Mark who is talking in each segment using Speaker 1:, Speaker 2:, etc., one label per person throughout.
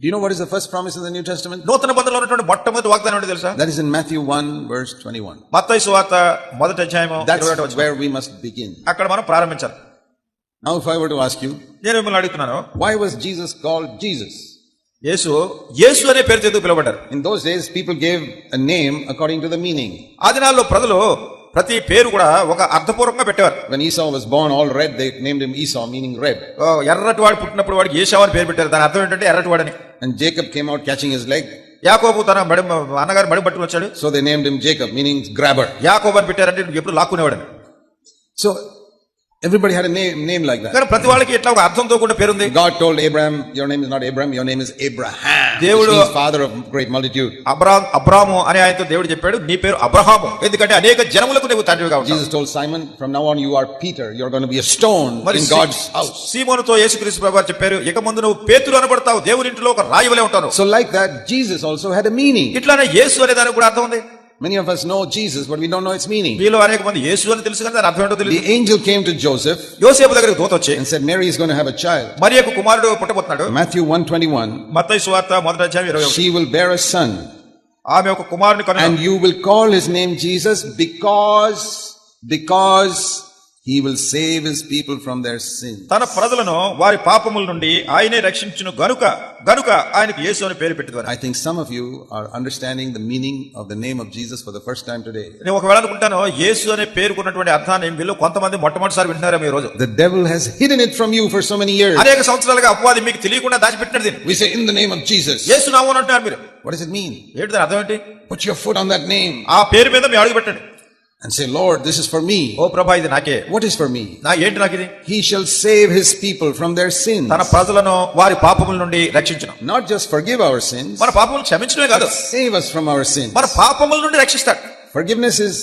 Speaker 1: Do you know what is the first promise in the New Testament?
Speaker 2: నూతన బంధంలో ఉన్నటువంటి మొట్టమొదటి వాగ్దానం ఏంటో తెలుసా
Speaker 1: That is in Matthew 1, verse 21.
Speaker 2: మత్తయి సువార్త మొదటి అధ్యాయము
Speaker 1: That's
Speaker 2: 21వ వచనం.
Speaker 1: where we must begin.
Speaker 2: అక్కడ మనం ప్రారంభించాలి
Speaker 1: Now, if I were to ask you,
Speaker 2: నేను మిమ్మల్ని అడుగుతున్నాను
Speaker 1: why was Jesus called Jesus?
Speaker 2: యేసు యేసు అనే పేరుతో ఎందుకు పిలువబడ్డారు
Speaker 1: In those days, people gave a name according to the meaning.
Speaker 2: ఆ దినాల్లో ప్రజలు ప్రతి పేరు కూడా ఒక అర్థపూర్వకంగా పెట్టారు
Speaker 1: when esau was born all red they named him esau meaning red.
Speaker 2: ఎర్రటి వాడు పుట్టినప్పుడు వాడికి ఏషావ పేరు పెట్టారు. దాని అర్థం ఏంటంటే ఎర్రటి వాడని.
Speaker 1: And jacob came out catching his
Speaker 2: యాకోబు తన బడి అన్నగారు బడి పట్టుకు వచ్చాడు.
Speaker 1: So they named Jacob meaning grabber
Speaker 2: యాకోబు అని పెట్టారంటే ఎప్పుడు లాక్కునేవాడని.
Speaker 1: So everybody had a name, name like that.
Speaker 2: కానీ ప్రతి వాళ్ళకి ఇట్లా ఒక అర్థంతో కూడా పేరుంది
Speaker 1: God told Abraham, Your name is not Abraham, your name is Abraham. Which
Speaker 2: దేవుడు-
Speaker 1: means father of great multitude.
Speaker 2: Abram అనే ఆయనతో దేవుడు చెప్పాడు నీ పేరు అబ్రహాము ఎందుకంటే అనేక జనములకు నువ్వు తండ్రిగా ఉంటావు
Speaker 1: Jesus told Simon, From now on you are Peter, you're going to be a stone
Speaker 2: మరి
Speaker 1: in
Speaker 2: సీ-
Speaker 1: God's house.
Speaker 2: సీమోనుతో యేసుక్రీస్తు ప్రభు వారు చెప్పారు ఇక ముందు నువ్వు పేతురు అనబడతావు దేవుని ఇంటిలో ఒక రాయువలే ఉంటాను
Speaker 1: So, like that, Jesus also had a meaning.
Speaker 2: ఇట్లానే యేసు అనే దానికి కూడా అర్థం ఉంది
Speaker 1: Many of us know Jesus, but we don't know its meaning.
Speaker 2: మీలో అనేక మంది యేసు అని తెలుసు కానీ దాని అర్థం ఏంటో
Speaker 1: The
Speaker 2: తెలియదు
Speaker 1: angel came to Joseph
Speaker 2: యోసేపు దగ్గరికి దూత వచ్చి
Speaker 1: and said, Mary is going to have a child.
Speaker 2: మరి యొక్క కుమారుడు పుట్టబోతున్నాడు
Speaker 1: Matthew 121,
Speaker 2: మత్తయి సువార్త మొదటి అధ్యాయం ఇరవై ఒకటి.
Speaker 1: she will bear a son,
Speaker 2: ఆమె ఒక కుమారుని కను
Speaker 1: and you will call his name Jesus because, because he will save his people from their sins.
Speaker 2: తన ప్రజలను వారి పాపముల నుండి ఆయనే రక్షించును గనుక గనుక ఆయనకు యేసు అని పేరు పెట్టింది
Speaker 1: I think some of you are understanding the meaning of the name of Jesus for the first time today.
Speaker 2: నేను ఒకవేళ అనుకుంటాను యేసు అనే పేరుకున్నటువంటి అర్థాన్ని వీళ్ళు కొంతమంది మొట్టమొదటిసారి వింటున్నారేమో ఈ రోజు
Speaker 1: The devil has hidden it from you for so many years.
Speaker 2: అనేక సంవత్సరాలుగా అపవాది మీకు తెలియకుండా దాచిపెట్టినది.
Speaker 1: We say, in the name of Jesus.
Speaker 2: యేసు నామం అంటున్నారు మీరు
Speaker 1: What does it mean?
Speaker 2: ఏంటి దాని అర్థం ఏంటి
Speaker 1: Put your foot on that name
Speaker 2: ఆ పేరు మీద మీ అడుగు పెట్టండి
Speaker 1: and say, Lord, this is for me.
Speaker 2: ఓ ప్రభా ఇది నాకే
Speaker 1: What is for me?
Speaker 2: నా ఏంటి నాకు ఇది
Speaker 1: He shall save his people from their sins.
Speaker 2: తన ప్రజలను వారి పాపముల నుండి రక్షించను
Speaker 1: Not just forgive our sins,
Speaker 2: మన పాపములు క్షమించడమే కాదు
Speaker 1: save us from our sins.
Speaker 2: మన పాపముల నుండి రక్షిస్తాడు
Speaker 1: Forgiveness is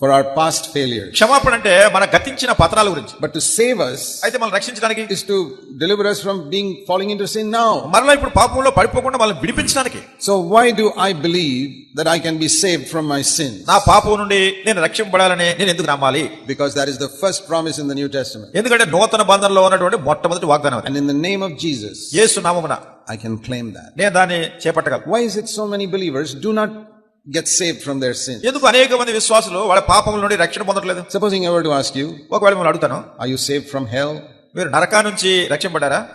Speaker 1: for our past failures.
Speaker 2: క్షమాపణ అంటే మన గతించిన పతనాల గురించి
Speaker 1: But to save us
Speaker 2: అయితే మనం రక్షించడానికి
Speaker 1: is to deliver us from being falling into sin now.
Speaker 2: మరలా ఇప్పుడు పాపంలో పడిపోకుండా మనల్ని విడిపించడానికి
Speaker 1: So why do I believe that I can be saved from my sins?
Speaker 2: నా పాపం నుండి నేను రక్షింపబడాలని నేను ఎందుకు నమ్మాలి
Speaker 1: Because that is the first promise in the New Testament.
Speaker 2: ఎందుకంటే నూతన బంధంలో ఉన్నటువంటి మొట్టమొదటి వాగ్దానం.
Speaker 1: And in the name of Jesus,
Speaker 2: యేసు నామమున
Speaker 1: I can claim that.
Speaker 2: నేను దాన్ని చేపట్టగలను
Speaker 1: Why is it so many believers do not get saved from their sins?
Speaker 2: ఎందుకు అనేక మంది విశ్వాసులు వాళ్ళ పాపముల నుండి రక్షణ పొందట్లేదు
Speaker 1: Supposing I were to ask you,
Speaker 2: ఒకవేళ మిమ్మల్ని అడుగుతాను
Speaker 1: are you saved from hell?
Speaker 2: మీరు నరకా నుంచి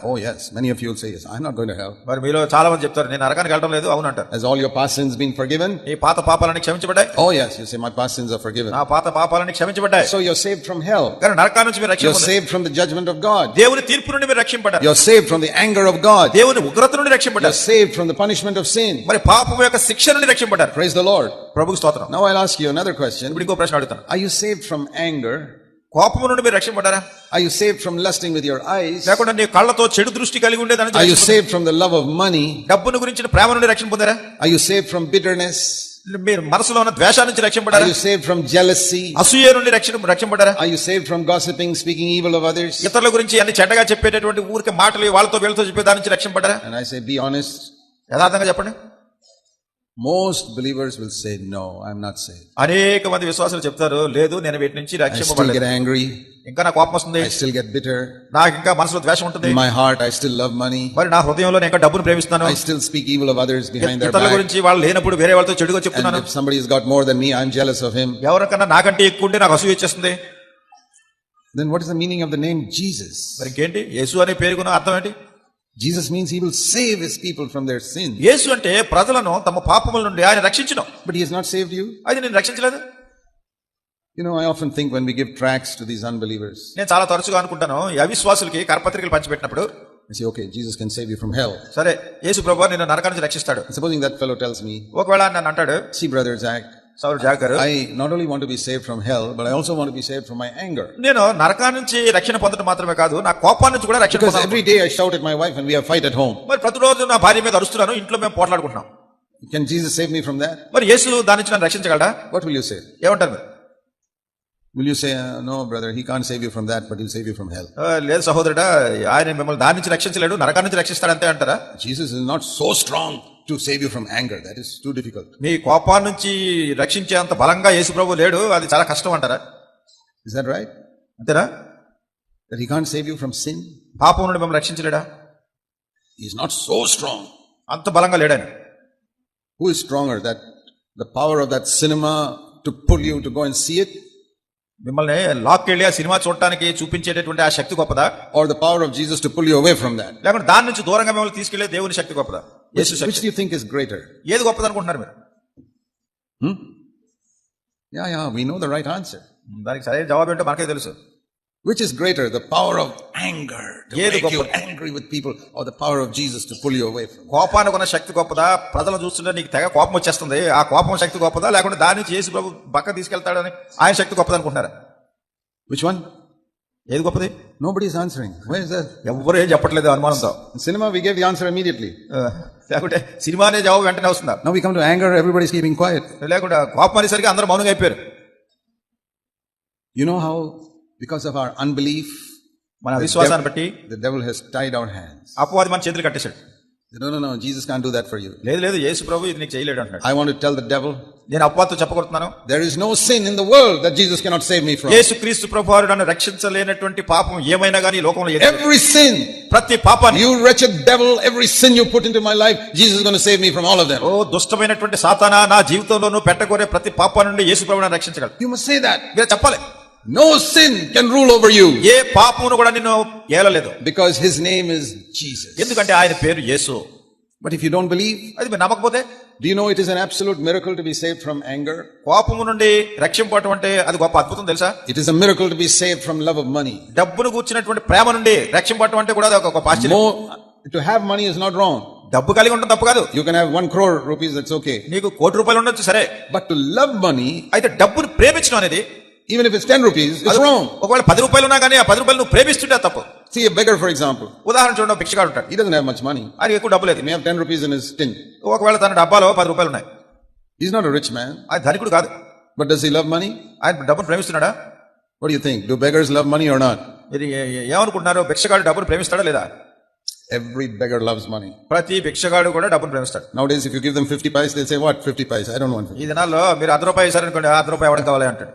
Speaker 1: Oh yes, many of you will say yes. I'm not going to hell.
Speaker 2: మరి మీలో చాలా మంది చెప్తారు నేను నరకానికి వెళ్ళడం లేదు అవును అంటారు
Speaker 1: Has all your past sins been forgiven?
Speaker 2: ఈ పాత పాపాలని క్షమించబడ్డాయి
Speaker 1: Oh yes, you say my past sins are forgiven.
Speaker 2: నా పాత పాపాలని క్షమించబడ్డాయి
Speaker 1: So you're saved from hell.
Speaker 2: కానీ నరకా నుంచి మీరు
Speaker 1: You're
Speaker 2: రక్షించ
Speaker 1: saved from the judgment of God.
Speaker 2: దేవుని తీర్పు నుండి మీరు రక్షింపడ్డారు
Speaker 1: You're saved from the anger of God.
Speaker 2: దేవుని ఉగ్రత నుండి
Speaker 1: You're
Speaker 2: రక్షింపడ్డారు
Speaker 1: saved from the punishment of sin.
Speaker 2: మరి పాపం యొక్క శిక్ష నుండి రక్షింపడ్డారు
Speaker 1: Praise the Lord.
Speaker 2: ప్రభుకు స్తోత్రం
Speaker 1: Now I'll ask you another question.
Speaker 2: ఇప్పుడు ఇంకో ప్రశ్న అడుగుతాను
Speaker 1: Are you saved from anger?
Speaker 2: కోపము నుండి మీరు రక్షింపడ్డారా
Speaker 1: Are you saved from lusting with your eyes?
Speaker 2: లేకుండా నీ కళ్ళతో చెడు దృష్టి కలిగి ఉండేదని
Speaker 1: Are you saved from the love of money?
Speaker 2: డబ్బును గురించిన ప్రేమ నుండి రక్షణ పొందారా
Speaker 1: Are you saved from bitterness?
Speaker 2: మీరు మనసులో ఉన్న ద్వేషాల నుంచి రక్షింపడ్డారా
Speaker 1: you saved from jealousy?
Speaker 2: అసూయ నుండి రక్షణ రక్షింపడ్డారా
Speaker 1: Are you saved from gossiping, speaking evil of others?
Speaker 2: ఇతరుల గురించి అన్ని చెడ్డగా చెప్పేటటువంటి ఊరికి మాటలు వాళ్ళతో వీళ్ళతో చెప్పే దాని నుంచి రక్షింపడ్డారా
Speaker 1: And I say, be honest.
Speaker 2: యథార్థంగా చెప్పండి
Speaker 1: Most believers will say, no, I'm not saved.
Speaker 2: అనేక మంది విశ్వాసాలు చెప్తారు లేదు నేను వీటి నుంచి
Speaker 1: I still get
Speaker 2: రక్షింపబడలేదు
Speaker 1: angry.
Speaker 2: ఇంకా నా కోపం వస్తుంది
Speaker 1: I still get bitter.
Speaker 2: నాకు ఇంకా మనసులో ద్వేషం ఉంటుంది
Speaker 1: my heart, I still love money.
Speaker 2: మరి నా హృదయంలో నేను ఇంకా డబ్బును ప్రేమిస్తున్నాను
Speaker 1: I still speak evil of others behind their
Speaker 2: ఇతరుల
Speaker 1: back.
Speaker 2: గురించి వాళ్ళు లేనప్పుడు వేరే వాళ్ళతో చెడుగా చెప్తున్నాను
Speaker 1: if somebody has got more than me, I'm jealous of him.
Speaker 2: ఎవరికన్నా నాకంటే ఎక్కువ ఉంటే నాకు అసూయ వచ్చేస్తుంది
Speaker 1: Then what is the meaning of the name Jesus?
Speaker 2: మరి ఇంకేంటి యేసు అనే పేరుకున్న అర్థం ఏంటి
Speaker 1: Jesus means he will save his people from their sins.
Speaker 2: యేసు అంటే ప్రజలను తమ పాపముల నుండి ఆయన రక్షించడం
Speaker 1: But he has not saved you.
Speaker 2: అది నేను రక్షించలేదు
Speaker 1: You know, I often think when we give tracts to these unbelievers,
Speaker 2: నేను చాలా తరచుగా అనుకుంటాను ఈ అవిశ్వాసులకి కరపత్రికలు పంచిపెట్టినప్పుడు
Speaker 1: I say, okay, Jesus can save you from hell.
Speaker 2: సరే యేసు ప్రభు నిన్ను నరకా నుంచి రక్షిస్తాడు
Speaker 1: supposing that fellow tells me,
Speaker 2: ఒకవేళ నన్ను అంటాడు
Speaker 1: see, brother Zach,
Speaker 2: సౌరు జాగ్ గారు
Speaker 1: I not only want to be saved from hell, but I also want to be saved from my anger.
Speaker 2: నేను నరకా నుంచి రక్షణ పొందడం మాత్రమే కాదు నా కోపాన్ని నుంచి కూడా రక్షణ పొందాలి.
Speaker 1: I shout at my wife and we have fight at home.
Speaker 2: మరి ప్రతిరోజు నా భార్య మీద అరుస్తున్నాను ఇంట్లో మేము పోట్లాడుకుంటున్నాం
Speaker 1: Can Jesus save me from that?
Speaker 2: మరి యేసు దాని నుంచి నన్ను రక్షించగలడా
Speaker 1: What will you say?
Speaker 2: ఏమంటారు మీరు
Speaker 1: Will you say, uh, no, brother, he can't save you from that, but he'll save you from hell?
Speaker 2: ఆ, లేదు సహోదరుడా ఆయన మిమ్మల్ని దాని నుంచి రక్షించలేడు నరకా నుంచి రక్షిస్తాడు అంతే అంటారా
Speaker 1: Jesus is not so strong to save you from anger. That is too difficult.
Speaker 2: మీ కోపాన్ని నుంచి రక్షించేంత బలంగా యేసు ప్రభు లేడు అది చాలా కష్టం అంటారా
Speaker 1: Is that right?
Speaker 2: అంతేనా
Speaker 1: That he can't save you from sin?
Speaker 2: పాపం నుండి మిమ్మల్ని రక్షించలేడా
Speaker 1: He's not so strong.
Speaker 2: అంత బలంగా లేడాను
Speaker 1: Who is stronger? That the power of that cinema to pull you to go and see it,
Speaker 2: మిమ్మల్ని లాక్కెళ్ళి ఆ cinema చూడటానికి చూపించేటటువంటి ఆ శక్తి గొప్పదా
Speaker 1: or the power of Jesus to pull you away from that?
Speaker 2: లేకుంటే దాని నుంచి దూరంగా మిమ్మల్ని తీసుకెళ్ళే దేవుని శక్తి గొప్పదా యేసు శక్తి
Speaker 1: do you think is greater?
Speaker 2: ఏది గొప్పది అనుకుంటున్నారు మీరు
Speaker 1: Yeah, yeah, we know the right answer.
Speaker 2: దానికి సరైన జవాబు ఏంటో మనకే తెలుసు
Speaker 1: Which is greater, the power of anger to
Speaker 2: ఏది
Speaker 1: make you
Speaker 2: గొప్పది?
Speaker 1: angry with people, or the power of Jesus to pull you away from? them?
Speaker 2: కోపానికి ఉన్న శక్తి గొప్పదా ప్రజలు చూస్తుంటే నీకు తెగ కోపం వచ్చేస్తుంది ఆ కోపం శక్తి గొప్పదా లేకుంటే దాని నుంచి యేసు ప్రభు పక్క తీసుకెళ్తాడని ఆయన శక్తి గొప్పది అనుకుంటున్నారా
Speaker 1: Which one?
Speaker 2: ఏది గొప్పది.
Speaker 1: Where is that?
Speaker 2: ఎవ్వరు ఏం చెప్పట్లేదు అనుమానంతో
Speaker 1: In cinema, we gave the answer immediately.
Speaker 2: ఆ, లేకుంటే సినిమానే జవాబు వెంటనే వస్తుందా
Speaker 1: Now we come to anger, everybody's keeping quiet.
Speaker 2: లేకుంటే కోపం అనేసరికి అందరూ మౌనంగా అయిపోయారు
Speaker 1: You know how, because of our unbelief,
Speaker 2: మన విశ్వాసాన్ని బట్టి
Speaker 1: the devil has tied our hands.
Speaker 2: అపవాది మన చేతులు కట్టేశాడు
Speaker 1: No, no, no, Jesus can't do that for you.
Speaker 2: లేదు లేదు యేసు ప్రభు ఇది నీకు చేయలేడు అంటున్నాడు
Speaker 1: I want to tell the devil,
Speaker 2: నేను అపవాదితో చెప్పగలుగుతున్నాను
Speaker 1: there is no sin in the world that Jesus cannot save me from.
Speaker 2: యేసు క్రీస్తు ప్రభు వారు నన్ను రక్షించలేనటువంటి పాపం ఏమైనా కానీ ఈ లోకంలో ఏది.
Speaker 1: Every sin,
Speaker 2: ప్రతి పాపాన్ని
Speaker 1: you wretched devil, every sin you put into my life, Jesus is going to save me from all of them.
Speaker 2: ఓ దుష్టమైనటువంటి సాతానా నా జీవితంలో నువ్వు పెట్టకోరే ప్రతి పాపా నుండి యేసు ప్రభు నన్ను రక్షించగలడు
Speaker 1: You must say that.
Speaker 2: మీరు చెప్పాలి
Speaker 1: No sin can rule over you
Speaker 2: ఏ పాపమును కూడా నిన్ను ఏలలేదు
Speaker 1: because his name is Jesus.
Speaker 2: ఎందుకంటే ఆయన పేరు యేసు
Speaker 1: But if you don't believe,
Speaker 2: అది మీరు నమ్మకపోతే
Speaker 1: do you know it is an absolute miracle to be saved from anger?
Speaker 2: కోపము నుండి రక్షింపటం అంటే అది గొప్ప అద్భుతం తెలుసా
Speaker 1: It is a miracle to be saved from love of money.
Speaker 2: డబ్బును కూర్చున్నటువంటి ప్రేమ నుండి రక్షింపటం అంటే కూడా అది ఒక గొప్ప ఆశ్చర్యం
Speaker 1: to have money is not wrong.
Speaker 2: డబ్బు కలిగి ఉండడం తప్పు కాదు
Speaker 1: You can have one crore rupees, that's okay.
Speaker 2: నీకు కోటి రూపాయలు ఉండొచ్చు సరే
Speaker 1: But to love money,
Speaker 2: అయితే డబ్బుని ప్రేమించడం అనేది
Speaker 1: even if it's 10 rupees, it's
Speaker 2: అది
Speaker 1: wrong.
Speaker 2: ఒకవేళ పది రూపాయలు ఉన్నా కానీ ఆ పది రూపాయలు నువ్వు ప్రేమిస్తుంటే తప్పు
Speaker 1: See a beggar, for example.
Speaker 2: ఉదాహరణ చూడండి భిక్షగాడు ఉంటాడు
Speaker 1: He doesn't have much money.
Speaker 2: ఆయన ఎక్కువ డబ్బు లేదు
Speaker 1: He may have 10 rupees in his tin.
Speaker 2: ఒకవేళ తన డబ్బాలో పది రూపాయలు ఉన్నాయి
Speaker 1: He's not a rich man.
Speaker 2: ఆయన ధనికుడు కాదు
Speaker 1: But does he love money?
Speaker 2: ఆయన డబ్బును ప్రేమిస్తున్నాడా
Speaker 1: What do you think? Do beggars love money or not?
Speaker 2: మీరు ఏ- ఏ- ఏమనుకుంటున్నారు భిక్షగాడు డబ్బును ప్రేమిస్తాడా లేదా
Speaker 1: Every beggar loves money.
Speaker 2: ప్రతి భిక్షగాడు కూడా డబ్బును ప్రేమిస్తాడు
Speaker 1: Nowadays, if you give them 50 pies, they'll say, What? 50 pies? I don't want 50.
Speaker 2: ఈ దినాల్లో మీరు అర్ధ రూపాయి ఇస్తారనుకోండి అర్ధ రూపాయి ఎవరికి కావాలి అంటాడు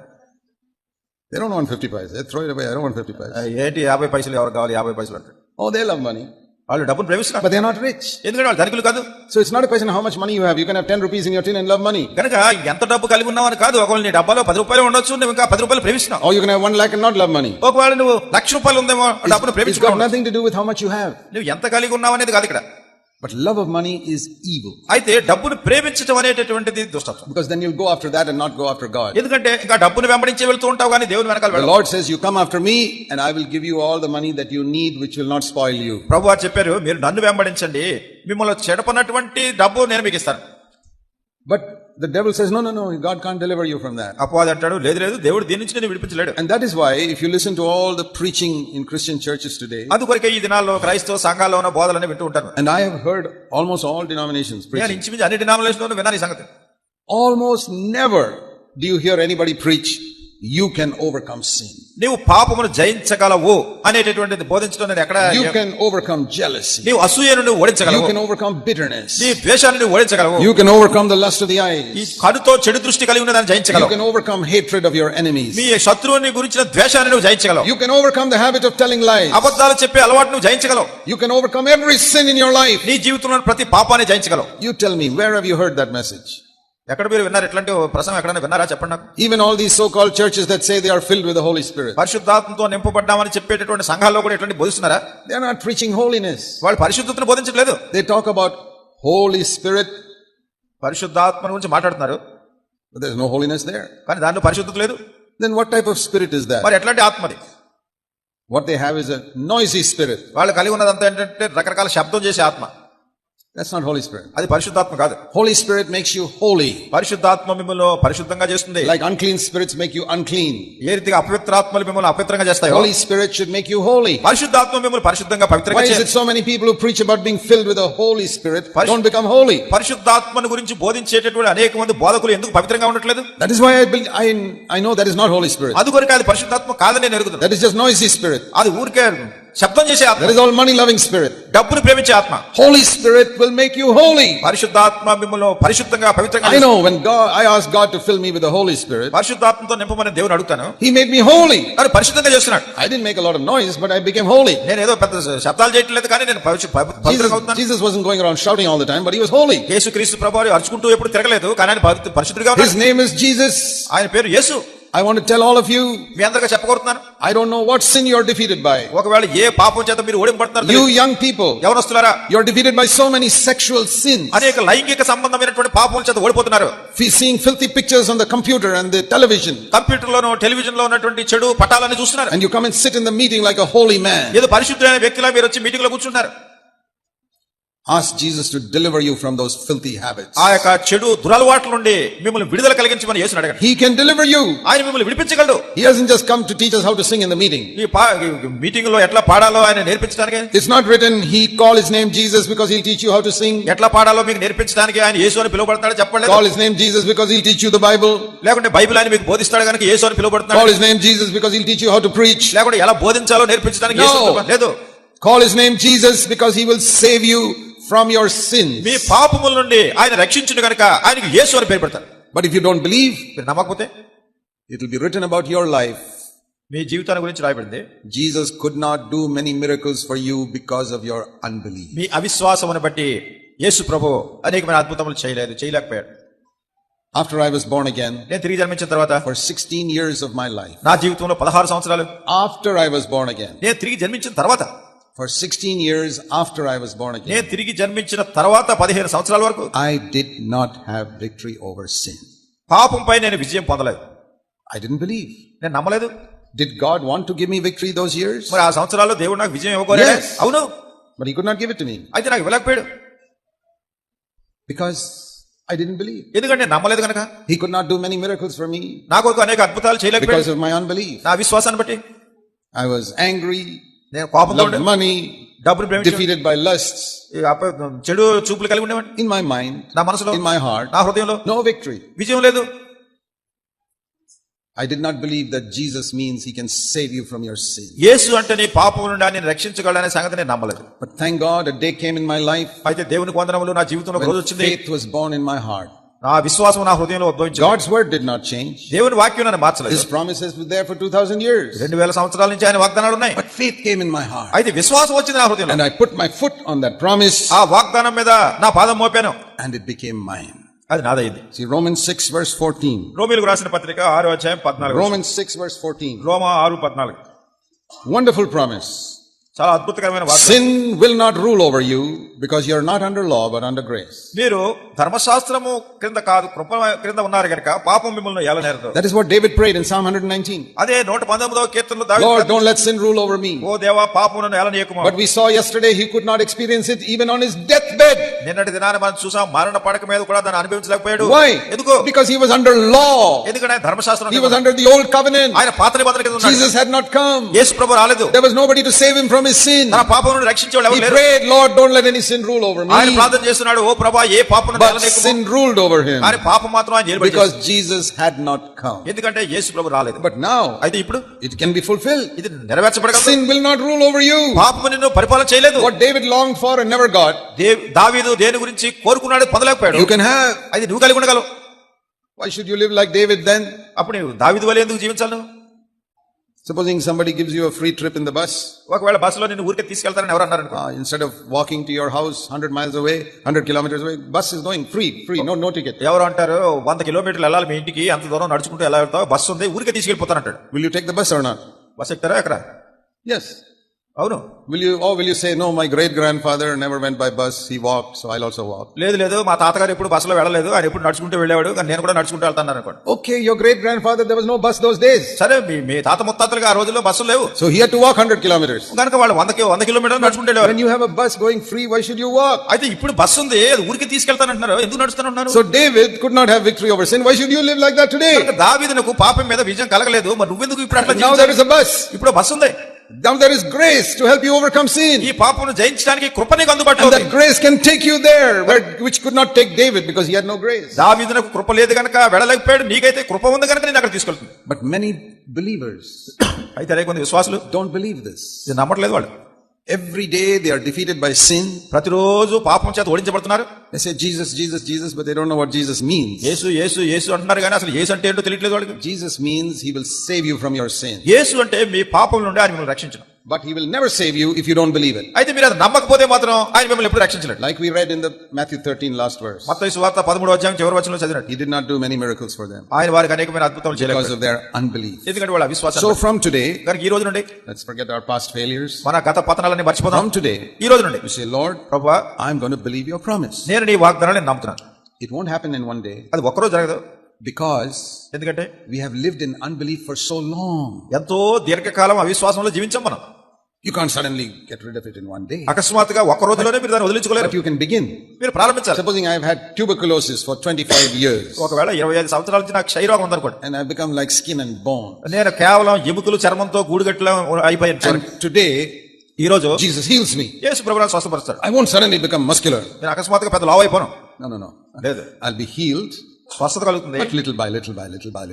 Speaker 1: they don't want 50 paises they throw it away I don't want 50
Speaker 2: paises పైసలు ఎవరు కావాలి 50 పైసలు అంటే?
Speaker 1: ఓ దే లవ్ మనీ
Speaker 2: వాళ్ళు డబ్బులు ప్రేమిస్తున్నారు.
Speaker 1: బట్ దే నాట్ రిచ్
Speaker 2: ఎందుకంటే వాళ్ళు ధనికులు కాదు.
Speaker 1: So it's not question how much money you have you can have rupees in your tin and love money
Speaker 2: కనుక ఎంత డబ్బు కలిగి ఉన్నావని కాదు. ఒకవేళ నీ డబ్బాలో పది రూపాయలు ఉండొచ్చు నువ్వు ఇంకా 10 రూపాయలు ప్రేమిస్తున్నావు.
Speaker 1: ఓ you can have 1 lakh not love money
Speaker 2: ఒకవేళ నువ్వు లక్ష రూపాయలు ఉందేమో డబ్బును ప్రేమిస్తున్నావు
Speaker 1: nothing to do with how much you have
Speaker 2: నువ్వు ఎంత కలిగి ఉన్నావు అనేది కాదు ఇక్కడ.
Speaker 1: But love of money is evil
Speaker 2: అయితే డబ్బును ప్రేమించడం అనేటటువంటిది దుష్టత్వం.
Speaker 1: Because then you'll go after that and not go after God
Speaker 2: ఎందుకంటే ఇంకా డబ్బును వెంబడించి వెళ్తూ ఉంటావు కానీ దేవుని వెనకాల వెళ్ళ
Speaker 1: Lord says you come after me and I will give you all the money that you need which will not spoil you
Speaker 2: ప్రభు గారు చెప్పారు మీరు నన్ను వెంబడించండి. మిమ్మల్ని చెడపనటువంటి డబ్బు నేను మీకు ఇస్తాను.
Speaker 1: But the devil says, No, no, no, God can't deliver you from that.
Speaker 2: అపవాది అంటాడు లేదు లేదు దేవుడు దీని నుంచి నేను విడిపించలేడు
Speaker 1: And that is why, if you listen to all the preaching in Christian churches today,
Speaker 2: అందుకొరకే ఈ దినాల్లో క్రైస్తవ సంఘాల్లో ఉన్న బోధలని వింటూ ఉంటాను
Speaker 1: and I have heard almost all denominations
Speaker 2: నేను
Speaker 1: preaching,
Speaker 2: ఇంచుమించు అన్ని డినామినేషన్ విన్నాను ఈ సంగతి
Speaker 1: almost never do you hear anybody preach, You can overcome sin.
Speaker 2: నీవు పాపమును జయించగలవు అనేటటువంటిది బోధించడం నేను ఎక్కడ
Speaker 1: You can overcome jealousy.
Speaker 2: నీవు అసూయను నువ్వు ఓడించగలవు
Speaker 1: can overcome bitterness.
Speaker 2: నీ ద్వేషాన్ని నువ్వు ఓడించగలవు
Speaker 1: You can overcome the lust of the
Speaker 2: ఈ
Speaker 1: eyes.
Speaker 2: కడుతో చెడు దృష్టి కలిగి ఉన్న దాన్ని జయించగలవు
Speaker 1: can overcome hatred of your enemies.
Speaker 2: మీ శత్రువుని గురించిన ద్వేషాన్ని నువ్వు జయించగలవు
Speaker 1: You can overcome the habit of telling lies.
Speaker 2: అబద్ధాలు చెప్పే అలవాటు నువ్వు జయించగలవు
Speaker 1: You can overcome every sin in your life.
Speaker 2: నీ జీవితంలో ప్రతి పాపాన్ని జయించగలవు
Speaker 1: You tell me, where have you heard that message?
Speaker 2: ఎక్కడ మీరు విన్నారు? ఇట్లాంటి ప్రసంగం ఎక్కడైనా విన్నారా? చెప్పండి నాకు.
Speaker 1: Even all these so call churches that say they are filled with the Holy Spirit
Speaker 2: పరిశుద్ధాత్మతో నింపబడ్డామని చెప్పేటటువంటి సంఘాల్లో కూడా ఇట్లాంటి బోధిస్తున్నారా?
Speaker 1: They are not preaching holiness
Speaker 2: వాళ్ళు పరిశుద్ధతను బోధించట్లేదు.
Speaker 1: They talk about Holy Spirit
Speaker 2: పరిశుద్ధాత్మ గురించి మాట్లాడుతున్నారు.
Speaker 1: There is no holiness they
Speaker 2: కానీ దానిలో పరిశుద్ధత లేదు.
Speaker 1: Then what type of spirit is they
Speaker 2: మరి ఎట్లాంటి ఆత్మది
Speaker 1: what they have is a noisy spirit
Speaker 2: వాళ్ళు కలిగి ఉన్నదంతా ఏంటంటే రకరకాల శబ్దం చేసే ఆత్మ.
Speaker 1: That's not Holy Spirit.
Speaker 2: అది పరిశుద్ధాత్మ కాదు
Speaker 1: Holy Spirit makes you holy.
Speaker 2: పరిశుద్ధాత్మ మిమ్మల్ని పరిశుద్ధంగా చేస్తుంది
Speaker 1: Like unclean spirits make you unclean.
Speaker 2: ఏ రీతిగా అపవిత్రాత్మలు మిమ్మల్ని అపవిత్రంగా చేస్తాయో
Speaker 1: Holy Spirit should make you holy.
Speaker 2: పరిశుద్ధాత్మ మిమ్మల్ని పరిశుద్ధంగా
Speaker 1: Why
Speaker 2: పవిత్రంగా
Speaker 1: is
Speaker 2: చేస్తుంది
Speaker 1: it so many people who preach about being filled with the Holy Spirit don't become holy?
Speaker 2: పరిశుద్ధాత్మను గురించి బోధించేటటువంటి అనేక మంది బోధకులు ఎందుకు పవిత్రంగా ఉండట్లేదు
Speaker 1: That is why I, I, know that is not Holy Spirit.
Speaker 2: అది కొరకు అది పరిశుద్ధాత్మ కాదని నేను ఎరుగుతున్నాను
Speaker 1: That is just noisy spirit.
Speaker 2: అది ఊరికే శబ్దం చేసే ఆత్మ
Speaker 1: That is all money loving spirit.
Speaker 2: డబ్బును ప్రేమించే ఆత్మ
Speaker 1: Holy Spirit will make you holy.
Speaker 2: పరిశుద్ధాత్మ మిమ్మల్ని పరిశుద్ధంగా పవిత్రంగా
Speaker 1: I know when God, I asked God to fill me with the Holy Spirit,
Speaker 2: పరిశుద్ధాత్మతో నింపమని దేవుని అడుగుతాను
Speaker 1: He made me holy.
Speaker 2: నన్ను పరిశుద్ధంగా చేస్తున్నాడు
Speaker 1: I didn't make a lot of noise, but I became holy.
Speaker 2: నేను ఏదో పెద్ద శబ్దాలు చేయట్లేదు కానీ నేను పరిశు- పవి-
Speaker 1: Jesus,
Speaker 2: పవిత్రంగా అవుతున్నాను
Speaker 1: Jesus wasn't going around shouting all the time, but He was holy.
Speaker 2: యేసు క్రీస్తు ప్రభావం అరుచుకుంటూ ఎప్పుడు తిరగలేదు కానీ ఆయన పరిశుద్ధుడిగా ఉన్నాడు.
Speaker 1: His name is Jesus.
Speaker 2: ఆయన పేరు యేసు
Speaker 1: I want tell all of you
Speaker 2: మీ అందరికీ చెప్పకూరుతున్నాను
Speaker 1: I don't know what sin you're defeated by
Speaker 2: ఒకవేళ ఏ పాపం చేత మీరు
Speaker 1: ఓడిపడతారు
Speaker 2: యూ
Speaker 1: యంగ్ పీపుల్
Speaker 2: ఎవరు వస్తున్నారా
Speaker 1: you're defeated by so many sexual sin
Speaker 2: అనేక లైంగిక సంబంధమైనటువంటి పాపం చేత ఓడిపోతున్నారు.
Speaker 1: Fee seeing filthy pictures on the computer and the television
Speaker 2: కంప్యూటర్లో టెలివిజన్లో ఉన్నటువంటి చెడు పటాలని చూస్తున్నారు.
Speaker 1: And you come and sit in the meeting like a holy man
Speaker 2: ఏదో పరిశుద్ధమైన వ్యక్తిలా మీరు వచ్చి మీటింగ్లో కూర్చున్నారు
Speaker 1: Ask Jesus to deliver you from those filthy habits.
Speaker 2: ఆ యొక్క చెడు దురలవాట్ల నుండి మిమ్మల్ని విడుదల కలిగించమని యేసుని అడగండి
Speaker 1: He can deliver you.
Speaker 2: ఆయన మిమ్మల్ని విడిపించగలడు
Speaker 1: He hasn't just come to teach us how to sing in the meeting.
Speaker 2: ఈ పా మీటింగ్లో ఎట్లా పాడాలో ఆయన నేర్పించడానికి
Speaker 1: It's not written he call his name Jesus because he'll teach you how to sing.
Speaker 2: ఎట్లా పాడాలో మీకు నేర్పించడానికి ఆయన యేసు అని పిలువబడతాడు చెప్పండి
Speaker 1: Call his name Jesus because he'll teach you the Bible.
Speaker 2: లేకుంటే బైబిల్ ఆయన మీకు బోధిస్తాడు కనుక యేసు అని
Speaker 1: Call
Speaker 2: పిలువబడుతున్నాడు
Speaker 1: his name Jesus because he'll teach you how to preach.
Speaker 2: లేకుంటే ఎలా బోధించాలో నేర్పించడానికి యేసు అని
Speaker 1: No.
Speaker 2: పిలువ- లేదు
Speaker 1: Call his name Jesus because he will save you from your sins.
Speaker 2: మీ పాపముల నుండి ఆయన రక్షించుడు కనుక ఆయనకి యేసు అని పేరు పెడతారు
Speaker 1: But if you don't believe,
Speaker 2: మీరు నమ్మకపోతే
Speaker 1: it will be written about your life.
Speaker 2: మీ జీవితాన్ని గురించి రాయబడింది
Speaker 1: Jesus could not do many miracles for you because of your unbelief.
Speaker 2: మీ అవిశ్వాసమును బట్టి యేసు ప్రభు అనేకమైన అద్భుతములు చేయలేదు చేయలేకపోయాడు
Speaker 1: After I was born again,
Speaker 2: నేను తిరిగి జన్మించిన తర్వాత
Speaker 1: for 16 years of my life,
Speaker 2: నా జీవితంలో పదహారు సంవత్సరాలు
Speaker 1: after I was born again,
Speaker 2: నేను తిరిగి జన్మించిన తర్వాత
Speaker 1: for 16 years after I was born again,
Speaker 2: నేను తిరిగి జన్మించిన తర్వాత పదిహేను సంవత్సరాల వరకు
Speaker 1: I did not have victory over sin.
Speaker 2: పాపంపై నేను విజయం పొందలేదు
Speaker 1: I didn't believe.
Speaker 2: నేను నమ్మలేదు
Speaker 1: Did God want to give me victory those years?
Speaker 2: మరి ఆ సంవత్సరాల్లో దేవుడు నాకు విజయం ఇవ్వకోలే
Speaker 1: Yes.
Speaker 2: అవును
Speaker 1: But He could not give it to me
Speaker 2: అయితే నాకు ఇవ్వలేకపోయాడు
Speaker 1: because I didn't believe.
Speaker 2: ఎందుకంటే నేను నమ్మలేదు కనుక
Speaker 1: He could not do many miracles for me
Speaker 2: నా కొరకు అనేక అద్భుతాలు
Speaker 1: because
Speaker 2: చేయలేకపోయాడు
Speaker 1: of my unbelief.
Speaker 2: నా విశ్వాసాన్ని బట్టి
Speaker 1: I was angry,
Speaker 2: నేను కోపంతో
Speaker 1: money,
Speaker 2: డబ్బులు
Speaker 1: lusts.
Speaker 2: ఈ అప- చెడు చూపులు కలిగి ఉండేవాడిని
Speaker 1: In my mind,
Speaker 2: నా మనసులో
Speaker 1: in my heart,
Speaker 2: నా హృదయంలో
Speaker 1: no victory.
Speaker 2: విజయం లేదు
Speaker 1: I did not believe that Jesus means He can save you from your sin.
Speaker 2: యేసు అంటే నీ పాపం నుండి నేను రక్షించగలనే సంగతి నేను నమ్మలేదు
Speaker 1: But thank God, a day came in my life
Speaker 2: అయితే దేవునికి వందనములు నా జీవితంలో ఒక రోజు వచ్చింది
Speaker 1: faith was born in my heart.
Speaker 2: నా విశ్వాసం నా హృదయంలో ఉద్భవించింది
Speaker 1: God's word did not change.
Speaker 2: దేవుని వాక్యం నన్ను మార్చలేదు
Speaker 1: His promises were there for 2000 years.
Speaker 2: రెండు వేల సంవత్సరాల నుంచి ఆయన వాగ్దానాలు ఉన్నాయి
Speaker 1: But faith came in my heart.
Speaker 2: అయితే విశ్వాసం వచ్చింది నా హృదయంలో
Speaker 1: And I put my foot on that promise
Speaker 2: ఆ వాగ్దానం మీద నా పాదం మోపాను
Speaker 1: and it became mine.
Speaker 2: అది నాదైంది
Speaker 1: See, Romans 6 verse 14.
Speaker 2: రోమిలకు రాసిన పత్రిక ఆరు అధ్యాయం పద్నాలుగు
Speaker 1: Romans 6 verse 14.
Speaker 2: రోమా ఆరు పద్నాలుగు
Speaker 1: Wonderful promise.
Speaker 2: చాలా అద్భుతకరమైన వాగ్దానం
Speaker 1: Sin will not rule over you because you're not under law but under grace.
Speaker 2: మీరు ధర్మశాస్త్రము క్రింద కాదు కృప క్రింద ఉన్నారు కనుక పాపం మిమ్మల్ని ఏలనేరదు
Speaker 1: That is what David prayed in Psalm 119.
Speaker 2: అదే నూట పంతొమ్మిదవ కీర్తనలో
Speaker 1: Lord,
Speaker 2: దావీదు
Speaker 1: don't let sin rule over me.
Speaker 2: ఓ దేవా పాపమును ఏలనీయకుము
Speaker 1: But we saw yesterday he could not experience it even on his deathbed.
Speaker 2: నిన్నటి దినాన్ని మనం చూసాం మరణ పడక మీద కూడా దాన్ని అనుభవించలేకపోయాడు
Speaker 1: Why?
Speaker 2: ఎందుకు
Speaker 1: Because he was under law.
Speaker 2: ఎందుకంటే ఆయన ధర్మశాస్త్రం
Speaker 1: He
Speaker 2: కింద
Speaker 1: was under the old covenant.
Speaker 2: ఆయన పాత నిబంధన కింద ఉన్నాడు
Speaker 1: Jesus had not come.
Speaker 2: యేసు ప్రభు రాలేదు
Speaker 1: There was nobody to save him from his sin.
Speaker 2: తన పాపం నుండి రక్షించేవాడు
Speaker 1: He
Speaker 2: ఎవరు లేరు
Speaker 1: prayed, Lord, don't let any sin rule over
Speaker 2: ఆయన
Speaker 1: me.
Speaker 2: ప్రార్థన చేస్తున్నాడు ఓ ప్రభా ఏ పాపం
Speaker 1: But sin ruled over him
Speaker 2: ఆయన పాపం మాత్రం ఆయన నిలబడి
Speaker 1: because Jesus had not come.
Speaker 2: ఎందుకంటే యేసు ప్రభు రాలేదు
Speaker 1: But now
Speaker 2: అయితే ఇప్పుడు
Speaker 1: it can be fulfilled.
Speaker 2: ఇది నెరవేర్చబడగలదు
Speaker 1: Sin will not rule over you.
Speaker 2: పాపము నిన్ను పరిపాలన చేయలేదు
Speaker 1: What David longed for and never got,
Speaker 2: దే- దావీదు దేని గురించి కోరుకున్నాడు పొందలేకపోయాడు
Speaker 1: you can have.
Speaker 2: అది నువ్వు కలిగి ఉండగలవు
Speaker 1: Why should you live like David then?
Speaker 2: అప్పుడు నువ్వు దావీదు వల్ల ఎందుకు జీవించాలి నువ్వు
Speaker 1: Supposing somebody gives you a free trip in the bus,
Speaker 2: ఒకవేళ బస్సులో నిన్ను ఊరికే తీసుకెళ్తారని ఎవరు అన్నారు అనుకో
Speaker 1: uh, instead of walking to your house 100 miles away, 100 kilometers away, bus is going free, free, no, no ticket.
Speaker 2: ఎవరు అంటారు వంద కిలోమీటర్లు వెళ్ళాలి మీ ఇంటికి అంత దూరం నడుచుకుంటూ ఎలా వెళ్తావు బస్సు ఉంది ఊరికే తీసుకెళ్ళిపోతానంటాడు
Speaker 1: Will you take the bus or not?
Speaker 2: Bus ఎక్కుతారా ఎక్కడ
Speaker 1: Yes.
Speaker 2: అవును.
Speaker 1: Will you oh will you say no my great grand father never went by bus he walk so I also walk
Speaker 2: లేదు లేదు. మా తాతగారు ఎప్పుడు బస్సులో వెళ్ళలేదు. ఆయన ఎప్పుడు నడుచుకుంటూ వెళ్ళేవాడు. నేను కూడా నడుచుకుంటూ వెళ్తాను అనుకోండి.
Speaker 1: Okay your great grandfather there no bus those days
Speaker 2: సరే మీ తాత ముత్తాతలకు ఆ రోజుల్లో బస్సు లేవు.
Speaker 1: So here to walk 100 kilometres
Speaker 2: కనుక వాళ్ళు 100 100 కిలోమీటర్లు నడుచుకుంటూ వెళ్ళారు
Speaker 1: when you have bus going free why should you walk
Speaker 2: అయితే ఇప్పుడు బస్సు ఉంది. ఊరికి తీసుకెళ్తాను అంటున్నారు ఎందుకు నడుస్తాను అన్నారు
Speaker 1: so David could not have victory over sin why should you live like that today కనుక
Speaker 2: దావీదునకు పాపం మీద విజయం కలగలేదు. మరి నువ్వు ఎందుకు ఇప్పుడు అట్లా
Speaker 1: now
Speaker 2: that
Speaker 1: is a bus
Speaker 2: ఇప్పుడు బస్సు ఉంది.
Speaker 1: Now there is grace to help you overcome sin.
Speaker 2: ఈ పాపను జయించడానికి కృప నీకు అందుబాటులో
Speaker 1: And
Speaker 2: ఉంది
Speaker 1: that grace can take you there, where, which could not take David because he had no grace.
Speaker 2: దావీదునకు కృప లేదు కనుక వెళ్ళలేకపోయాడు నీకైతే కృప ఉంది కనుక నేను అక్కడ తీసుకెళ్తుంది
Speaker 1: But many believers
Speaker 2: అయితే అనేక మంది విశ్వాసులు
Speaker 1: don't believe this.
Speaker 2: ఇది నమ్మట్లేదు వాళ్ళు
Speaker 1: every day they are defeated by sin
Speaker 2: ప్రతిరోజు పాపం చేత ఓడించబడుతున్నారు.
Speaker 1: Say Jesus Jesus Jesus but they don't know what Jesus means
Speaker 2: యేసు యేసు యేసు అంటున్నారు కానీ అసలు యేసు అంటే ఏంటో తెలియట్లేదు వాళ్ళకి.
Speaker 1: Jesus means he will save you from your sin
Speaker 2: యేసు అంటే మీ పాపం నుండి ఆయన మిమ్మల్ని రక్షించడం.
Speaker 1: But he will never save you if you don't believe it.
Speaker 2: అయితే మీరు అది నమ్మకపోతే మాత్రం ఆయన మిమ్మల్ని ఎప్పుడు రక్షించలేడు
Speaker 1: Like we read in the Matthew 13 last verse.
Speaker 2: మత్తయి సువార్త పదమూడు అధ్యాయం చివరి వచనంలో చదివినట్టు
Speaker 1: He did not do many miracles for them
Speaker 2: ఆయన వారికి అనేకమైన అద్భుతాలు
Speaker 1: because
Speaker 2: చేయలేదు
Speaker 1: of their unbelief.
Speaker 2: ఎందుకంటే వాళ్ళ అవిశ్వాసం
Speaker 1: So from today,
Speaker 2: కనుక ఈ రోజు నుండి
Speaker 1: let's forget our past failures.
Speaker 2: మన గత పతనాలన్నీ మర్చిపోదాం
Speaker 1: From today,
Speaker 2: ఈ రోజు నుండి
Speaker 1: you say, Lord,
Speaker 2: ప్రభా
Speaker 1: I'm going to believe your promise.
Speaker 2: నేను నీ వాగ్దానాన్ని నేను నమ్ముతున్నాను
Speaker 1: It won't happen in one day
Speaker 2: అది ఒక్కరోజు జరగదు
Speaker 1: because
Speaker 2: ఎందుకంటే
Speaker 1: we have lived in unbelief for so long.
Speaker 2: ఎంతో దీర్ఘకాలం అవిశ్వాసంలో జీవించాం మనం
Speaker 1: You can't suddenly get rid of it in one day.
Speaker 2: అకస్మాత్తుగా ఒక్క రోజులోనే మీరు దాన్ని వదిలించుకోలేరు
Speaker 1: But you can begin.
Speaker 2: మీరు ప్రారంభించాలి
Speaker 1: Supposing I've had tuberculosis for 25 years
Speaker 2: ఒకవేళ ఇరవై ఐదు సంవత్సరాల నుంచి నాకు క్షయరోగం ఉందనుకోండి
Speaker 1: and I've become like skin and bone.
Speaker 2: నేను కేవలం ఎముకలు చర్మంతో గూడుగట్ల అయిపోయాను
Speaker 1: today,
Speaker 2: ఈ రోజు
Speaker 1: Jesus heals me.
Speaker 2: యేసు ప్రభుత్వం స్వస్థపరుస్తాడు
Speaker 1: I won't suddenly become muscular.
Speaker 2: నేను అకస్మాత్తుగా పెద్ద లావు అయిపోను
Speaker 1: No, no, no.
Speaker 2: లేదు
Speaker 1: I'll be healed,
Speaker 2: స్వస్థత కలుగుతుంది
Speaker 1: but little by little by little by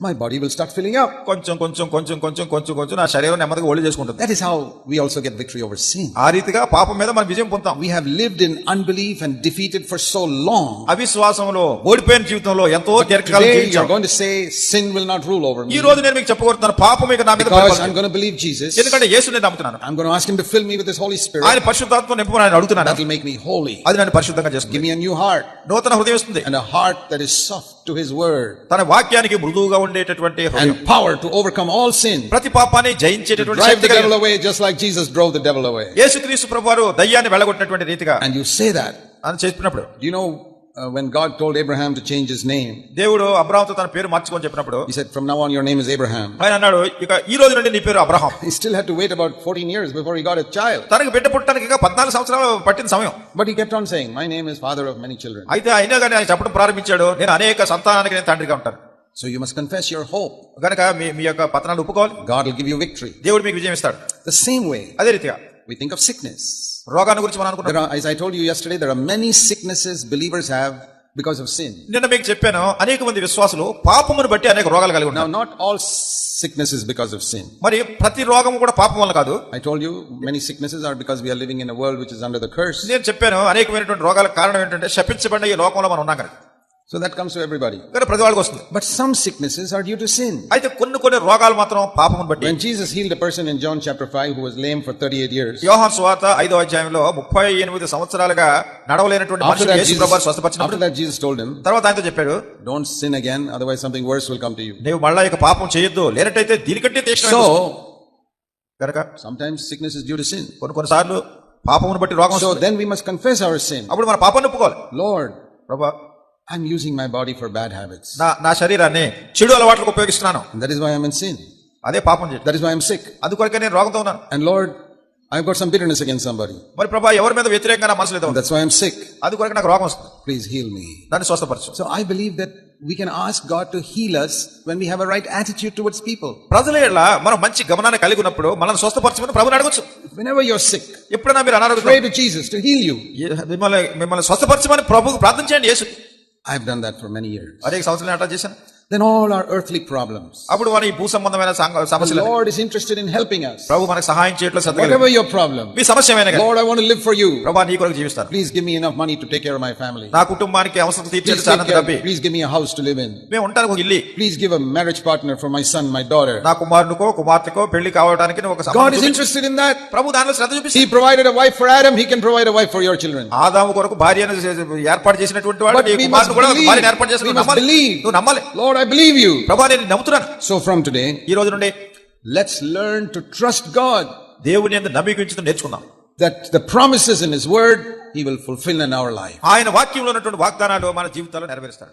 Speaker 1: little, my body will start filling up.
Speaker 2: కొంచెం కొంచెం కొంచెం కొంచెం కొంచెం కొంచెం నా శరీరం నెమ్మదిగా ఒళ్ళు చేసుకుంటుంది
Speaker 1: That is how we also get victory over sin.
Speaker 2: ఆ రీతిగా పాపం మీద మనం విజయం పొందుతాం
Speaker 1: We have lived in unbelief and defeated for so long.
Speaker 2: అవిశ్వాసంలో ఓడిపోయిన జీవితంలో ఎంతో దీర్ఘకాలం
Speaker 1: Today,
Speaker 2: జీవించాం
Speaker 1: you're going to say sin will not rule over
Speaker 2: ఈ
Speaker 1: me
Speaker 2: రోజు నేను మీకు చెప్పబోతున్నాను పాపం ఇక నా మీద
Speaker 1: because I'm
Speaker 2: పరిపాలన
Speaker 1: going to believe Jesus.
Speaker 2: ఎందుకంటే యేసు నేను నమ్ముతున్నాను
Speaker 1: I'm going to ask him to fill me with his Holy Spirit.
Speaker 2: ఆయన పరిశుద్ధాత్మ నింపు ఆయన అడుగుతున్నాను
Speaker 1: That will make me holy.
Speaker 2: అది నన్ను పరిశుద్ధంగా చేస్తుంది
Speaker 1: Give me a new heart
Speaker 2: నూతన హృదయం ఇస్తుంది
Speaker 1: and a heart that is soft to his word
Speaker 2: తన వాక్యానికి మృదువుగా ఉండేటటువంటి హృదయం
Speaker 1: and power to overcome all sin.
Speaker 2: ప్రతి పాపాన్ని జయించేటటువంటి
Speaker 1: Drive
Speaker 2: Shakti
Speaker 1: the devil away just like Jesus drove the devil away.
Speaker 2: యేసుక్రీస్తు ప్రభువారు దయ్యాన్ని వెళ్ళగొట్టినటువంటి రీతిగా
Speaker 1: And you say that.
Speaker 2: అని చెప్పినప్పుడు
Speaker 1: you know uh, when God told Abraham to change his name?
Speaker 2: దేవుడు అబ్రాహంతో తన పేరు మార్చుకొని చెప్పినప్పుడు
Speaker 1: He said, From now on, your name is Abraham.
Speaker 2: ఆయన అన్నాడు ఇక ఈ రోజు నుండి నీ పేరు Abraham
Speaker 1: He still had to wait about 14 years before he got a child.
Speaker 2: తనకు బిడ్డ పుట్టడానికి ఇంకా పద్నాలుగు సంవత్సరాలు పట్టిన సమయం
Speaker 1: But he kept on saying, My name is father of many children.
Speaker 2: అయితే అయినా కానీ ఆయన చెప్పడం ప్రారంభించాడు నేను అనేక సంతానానికి నేను తండ్రిగా ఉంటాను
Speaker 1: So you must confess your hope.
Speaker 2: కనుక మీ మీ యొక్క ఒప్పుకోవాలి
Speaker 1: God will give you victory.
Speaker 2: దేవుడు మీకు విజయం ఇస్తాడు
Speaker 1: The same way,
Speaker 2: అదే రీతిగా
Speaker 1: we think of sickness.
Speaker 2: రోగాన్ని గురించి మనం అనుకుంటాం
Speaker 1: as I told you yesterday, there are many sicknesses believers have because of sin.
Speaker 2: నిన్న మీకు చెప్పాను అనేక మంది విశ్వాసులు పాపమును బట్టి అనేక రోగాలు కలిగి
Speaker 1: Now,
Speaker 2: ఉన్నారు
Speaker 1: not all sickness is because of sin.
Speaker 2: మరి ప్రతి రోగము కూడా పాపం వల్ల కాదు
Speaker 1: I told you many sicknesses are because we are living in a world which is under the curse.
Speaker 2: నేను చెప్పాను అనేకమైనటువంటి రోగాలకు కారణం ఏంటంటే శపించబడిన ఈ లోకంలో మనం ఉన్నాం కనుక
Speaker 1: So that comes to everybody.
Speaker 2: కానీ ప్రతి వాళ్ళకి వస్తుంది
Speaker 1: But some sicknesses are due to sin.
Speaker 2: అయితే కొన్ని కొన్ని రోగాలు మాత్రం పాపమును బట్టి
Speaker 1: When Jesus healed a person in John chapter 5 who was lame for 38 years,
Speaker 2: యోహాన్ సువార్త ఐదో అధ్యాయంలో ముప్పై ఎనిమిది సంవత్సరాలుగా నడవలేనటువంటి
Speaker 1: that,
Speaker 2: Yesu
Speaker 1: Jesus,
Speaker 2: Prabhu
Speaker 1: after
Speaker 2: స్వస్థపరిచినప్పుడు
Speaker 1: that Jesus told him,
Speaker 2: తర్వాత ఆయనతో చెప్పాడు
Speaker 1: Don't sin again, otherwise something worse will come to you.
Speaker 2: నీవు మళ్ళా ఇక పాపం చేయొద్దు లేనట్టయితే దీనికంటే తీక్షణ
Speaker 1: So,
Speaker 2: కనుక
Speaker 1: sometimes sickness is due to sin.
Speaker 2: కొన్ని కొన్నిసార్లు పాపమును బట్టి రోగం
Speaker 1: So
Speaker 2: వస్తుంది
Speaker 1: then we must confess our sin.
Speaker 2: అప్పుడు మన పాపాన్ని ఒప్పుకోవాలి
Speaker 1: Lord,
Speaker 2: ప్రభా
Speaker 1: I'm using my body for bad habits.
Speaker 2: నా నా శరీరాన్ని చెడు అలవాట్లకు ఉపయోగిస్తున్నాను
Speaker 1: is why I'm in sin.
Speaker 2: అదే పాపం చేయడం
Speaker 1: That is why I'm sick.
Speaker 2: అందుకొరకే నేను రోగంతో ఉన్నాను
Speaker 1: And Lord, I've got some bitterness against somebody.
Speaker 2: మరి ప్రభా ఎవరి మీద వ్యతిరేకంగా మనసు లేదు
Speaker 1: That's why I'm sick.
Speaker 2: అందుకొరకు నాకు రోగం వస్తుంది
Speaker 1: Please heal me.
Speaker 2: దాన్ని స్వస్థపరచు
Speaker 1: So I believe that we can ask God to heal us when we have a right attitude towards people.
Speaker 2: ప్రజల ఎడల మనం మంచి గమనాన్ని కలిగి ఉన్నప్పుడు మనల్ని స్వస్థపరచమని ప్రభుని అడగచ్చు
Speaker 1: Whenever you're sick,
Speaker 2: ఎప్పుడైనా మీరు అనారోగ్యం
Speaker 1: pray to Jesus to heal you.
Speaker 2: మిమ్మల్ని మిమ్మల్ని స్వస్థపరచమని ప్రభుకు ప్రార్థన చేయండి యేసు
Speaker 1: I've done that for many years. Then all our earthly problems.
Speaker 2: అప్పుడు మన ఈ భూ సంబంధమైన సమస్యలు
Speaker 1: Lord is interested in helping us.
Speaker 2: ప్రభు మనకు సహాయం చేయట్లో శ్రద్ధ
Speaker 1: Whatever your problem,
Speaker 2: మీ సమస్య ఏమైనా
Speaker 1: Lord, I want to live for you.
Speaker 2: ప్రభా నీ కొరకు జీవిస్తాను
Speaker 1: Please give me enough money to take care of my family.
Speaker 2: నా కుటుంబానికి అవసరం
Speaker 1: Please,
Speaker 2: తీర్చేది చాలా డబ్బి
Speaker 1: please give me a house to live in.
Speaker 2: మేము ఉంటానికి ఒక ఇల్లు
Speaker 1: Please give a marriage partner for my son, my daughter.
Speaker 2: నా కుమారునికో కుమార్తెకో పెళ్ళి కావడానికి ఒక
Speaker 1: God
Speaker 2: సంబంధం
Speaker 1: is
Speaker 2: చూపించు.
Speaker 1: interested in that.
Speaker 2: ప్రభు దానిలో శ్రద్ధ
Speaker 1: He
Speaker 2: చూపిస్తుంది
Speaker 1: provided a wife for Adam, he can provide a wife for your children.
Speaker 2: ఆదాము కొరకు భార్యను ఏర్పాటు చేసినటువంటి వాడు నీ
Speaker 1: must
Speaker 2: కూడా. భార్యను ఏర్పాటు
Speaker 1: We
Speaker 2: చేసుకుని
Speaker 1: must
Speaker 2: నమ్మాలి
Speaker 1: believe.
Speaker 2: నువ్వు నమ్మాలి
Speaker 1: Lord, I believe you.
Speaker 2: ప్రభా నేను నమ్ముతున్నాను
Speaker 1: So from today,
Speaker 2: ఈ రోజు నుండి
Speaker 1: let's learn to trust God
Speaker 2: దేవుని ఎందుకు నమ్మిక ఉంచుతూ నేర్చుకుందాం
Speaker 1: that the promises in his word, he will fulfill in our life.
Speaker 2: ఆయన వాక్యంలో ఉన్నటువంటి వాగ్దానాలు మన జీవితాల్లో నెరవేరుస్తాడు